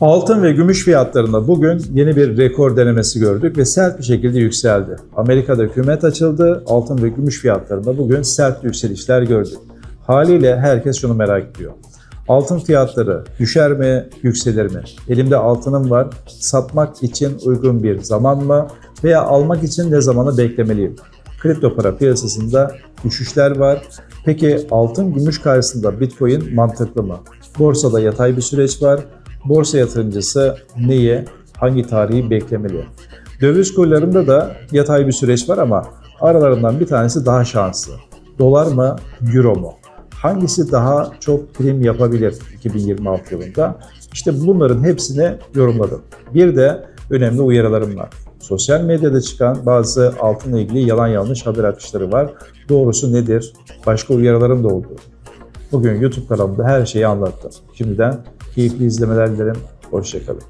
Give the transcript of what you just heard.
Altın ve gümüş fiyatlarında bugün yeni bir rekor denemesi gördük ve sert bir şekilde yükseldi. Amerika'da hükümet açıldı, altın ve gümüş fiyatlarında bugün sert yükselişler gördük. Haliyle herkes şunu merak ediyor. Altın fiyatları düşer mi, yükselir mi? Elimde altınım var, satmak için uygun bir zaman mı veya almak için ne zamanı beklemeliyim? Kripto para piyasasında düşüşler var. Peki altın gümüş karşısında Bitcoin mantıklı mı? Borsada yatay bir süreç var. Borsa yatırımcısı neyi, hangi tarihi beklemeli? Döviz kurlarında da yatay bir süreç var ama aralarından bir tanesi daha şanslı. Dolar mı, euro mu? Hangisi daha çok prim yapabilir 2026 yılında? İşte bunların hepsini yorumladım. Bir de önemli uyarılarım var. Sosyal medyada çıkan bazı altınla ilgili yalan yanlış haber akışları var. Doğrusu nedir? Başka uyarılarım da oldu. Bugün YouTube kanalımda her şeyi anlattım. Şimdiden keyifli izlemeler dilerim. Hoşçakalın.